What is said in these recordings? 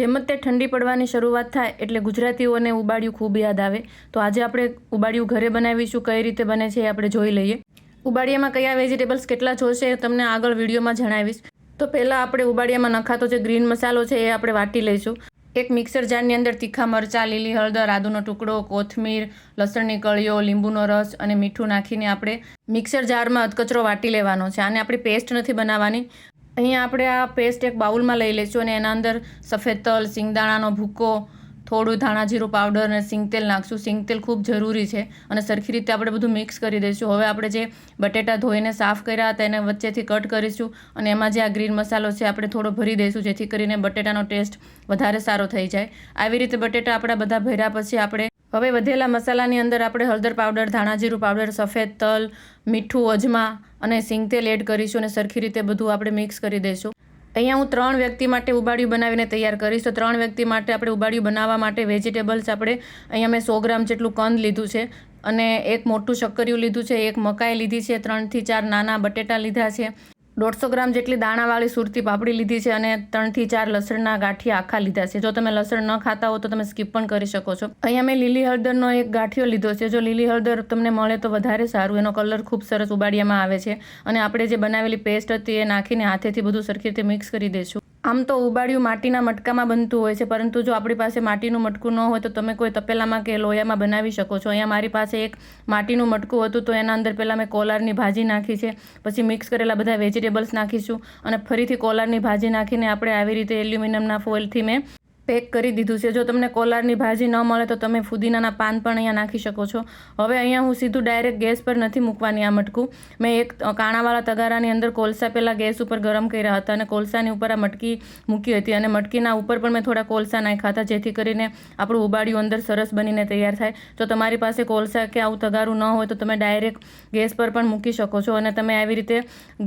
જેમ જ તે ઠંડી પડવાની શરૂઆત થાય એટલે ગુજરાતીઓને ઉબાડિયું ખૂબ યાદ આવે. તો આજે આપણે ઉબાડિયું ઘરે બનાવીશું, કઈ રીતે બને છે એ આપણે જોઈ લઈએ. ઉબાડિયામાં કયા વેજીટેબલ્સ કેટલા જોશે એ તમને આગળ વિડીયોમાં જણાવીશ. તો પહેલાં આપણે ઉબાડિયામાં નખાતો જે ગ્રીન મસાલો છે એ આપણે વાટી લઈશું. એક મિક્સર જારની અંદર તીખા મરચાં, લીલી હળદર, આદુનો ટુકડો, કોથમીર, લસણની કળીઓ, લીંબુનો રસ અને મીઠું નાખીને આપણે મિક્સર જારમાં અધકચરો વાટી લેવાનો છે. આને આપણે પેસ્ટ નથી બનાવવાની. અહીંયા આપણે આ પેસ્ટ એક બાઉલમાં લઈ લઈશું અને એના અંદર સફેદ તલ, સિંગદાણાનો ભૂકો, થોડું ધાણા જીરું પાવડર અને સિંગતેલ નાખશું. સિંગતેલ ખૂબ જરૂરી છે અને સરખી રીતે આપણે બધું મિક્સ કરી દઈશું. હવે આપણે જે બટેટા ધોઈને સાફ કર્યા હતા એને વચ્ચેથી કટ કરીશું અને એમાં જે આ ગ્રીન મસાલો છે આપણે થોડો ભરી દઈશું જેથી કરીને બટેટાનો ટેસ્ટ વધારે સારો થઈ જાય. આવી રીતે બટેટા આપણા બધા ભર્યા પછી આપણે હવે વધેલા મસાલાની અંદર આપણે હળદર પાવડર, ધાણાજીરું પાવડર, સફેદ તલ, મીઠું, અજમા અને સિંગતેલ એડ કરીશું અને સરખી રીતે બધું આપણે મિક્સ કરી દઈશું. અહીંયા હું ત્રણ વ્યક્તિ માટે ઉબાડિયું બનાવીને તૈયાર કરીશ. તો ત્રણ વ્યક્તિ માટે આપણે ઉબાડિયું બનાવવા માટે વેજીટેબલ્સ આપણે અહીંયા મેં સો ગ્રામ જેટલું કંદ લીધું છે અને એક મોટું શક્કરિયું લીધું છે, એક મકાઈ લીધી છે, ત્રણથી ચાર નાના બટેટા લીધા છે. દોઢસો ગ્રામ જેટલી દાણાવાળી સુરતી પાપડી લીધી છે અને ત્રણથી ચાર લસણના ગાંઠિયા આખા લીધા છે. જો તમે લસણ ન ખાતા હો તો તમે સ્કીપ પણ કરી શકો છો. અહીંયા મેં લીલી હળદરનો એક ગાંઠિયો લીધો છે. જો લીલી હળદર તમને મળે તો વધારે સારું. એનો કલર ખૂબ સરસ ઉબાડિયામાં આવે છે. અને આપણે જે બનાવેલી પેસ્ટ હતી એ નાખીને હાથેથી બધું સરખી રીતે મિક્સ કરી દઈશું. આમ તો ઉબાડિયું માટીના મટકામાં બનતું હોય છે, પરંતુ જો આપણી પાસે માટીનું મટકું ન હોય તો તમે કોઈ તપેલામાં કે લોયામાં બનાવી શકો છો. અહીંયા મારી પાસે એક માટીનું મટકું હતું, તો એના અંદર પહેલાં મેં કોલારની ભાજી નાખી છે, પછી મિક્સ કરેલા બધા વેજીટેબલ્સ નાખીશું અને ફરીથી કોલારની ભાજી નાખીને આપણે આવી રીતે એલ્યુમિનિયમના ફોઇલથી મેં પેક કરી દીધું છે. જો તમને કોલારની ભાજી ન મળે તો તમે ફુદીનાના પાન પણ અહીંયા નાખી શકો છો. હવે અહીંયા હું સીધું ડાયરેક્ટ ગેસ પર નથી મૂકવાની આ મટકું. મેં એક કાણાવાળા તગારાની અંદર કોલસા પહેલાં ગેસ ઉપર ગરમ કર્યા હતા અને કોલસાની ઉપર આ મટકી મૂકી હતી અને મટકીના ઉપર પણ મેં થોડા કોલસા નાખ્યા હતા, જેથી કરીને આપણું ઉબાડિયું અંદર સરસ બનીને તૈયાર થાય. જો તમારી પાસે કોલસા કે આવું તગારું ન હોય તો તમે ડાયરેક્ટ ગેસ પર પણ મૂકી શકો છો અને તમે આવી રીતે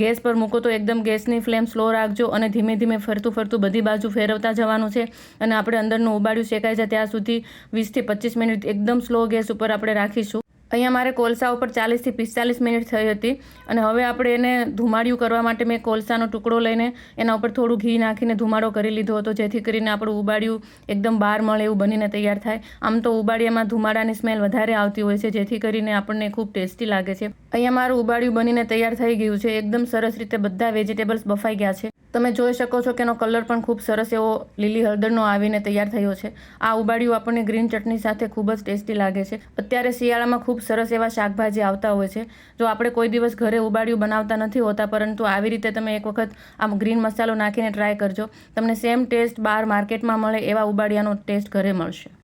ગેસ પર મૂકો તો એકદમ ગેસની ફ્લેમ સ્લો રાખજો અને ધીમે ધીમે ફરતું ફરતું બધી બાજુ ફેરવતા જવાનું છે અને આપણે અંદરનું ઉબાડિયું શેકાય છે, ત્યાં સુધી વીસથી પચીસ મિનિટ એકદમ સ્લો ગેસ ઉપર આપણે રાખીશું. અહીંયા મારે કોલસા ઉપર ચાલીસથી પિસ્તાલીસ મિનિટ થઈ હતી અને હવે આપણે એને ધુમાડિયું કરવા માટે મેં કોલસાનો ટુકડો લઈને એના ઉપર થોડું ઘી નાખીને ધુમાડો કરી લીધો હતો, જેથી કરીને આપણું ઉબાડિયું એકદમ બહાર મળે એવું બનીને તૈયાર થાય. આમ તો ઉબાડિયામાં ધુમાડાની સ્મેલ વધારે આવતી હોય છે, જેથી કરીને આપણને ખૂબ ટેસ્ટી લાગે છે. અહીંયા મારું ઉબાડિયું બનીને તૈયાર થઈ ગયું છે, એકદમ સરસ રીતે બધા વેજીટેબલ્સ બફાઈ ગયા છે. તમે જોઈ શકો છો કે એનો કલર પણ ખૂબ સરસ એવો લીલી હળદરનો આવીને તૈયાર થયો છે. આ ઉબાડિયું આપણને ગ્રીન ચટણી સાથે ખૂબ જ ટેસ્ટી લાગે છે. અત્યારે શિયાળામાં ખૂબ સરસ એવા શાકભાજી આવતા હોય છે. જો આપણે કોઈ દિવસ ઘરે ઉબાડિયું બનાવતા નથી હોતા, પરંતુ આવી રીતે તમે એક વખત આમ ગ્રીન મસાલો નાખીને ટ્રાય કરજો. તમને સેમ ટેસ્ટ બહાર માર્કેટમાં મળે એવા ઉબાડિયાનો ટેસ્ટ ઘરે મળશે.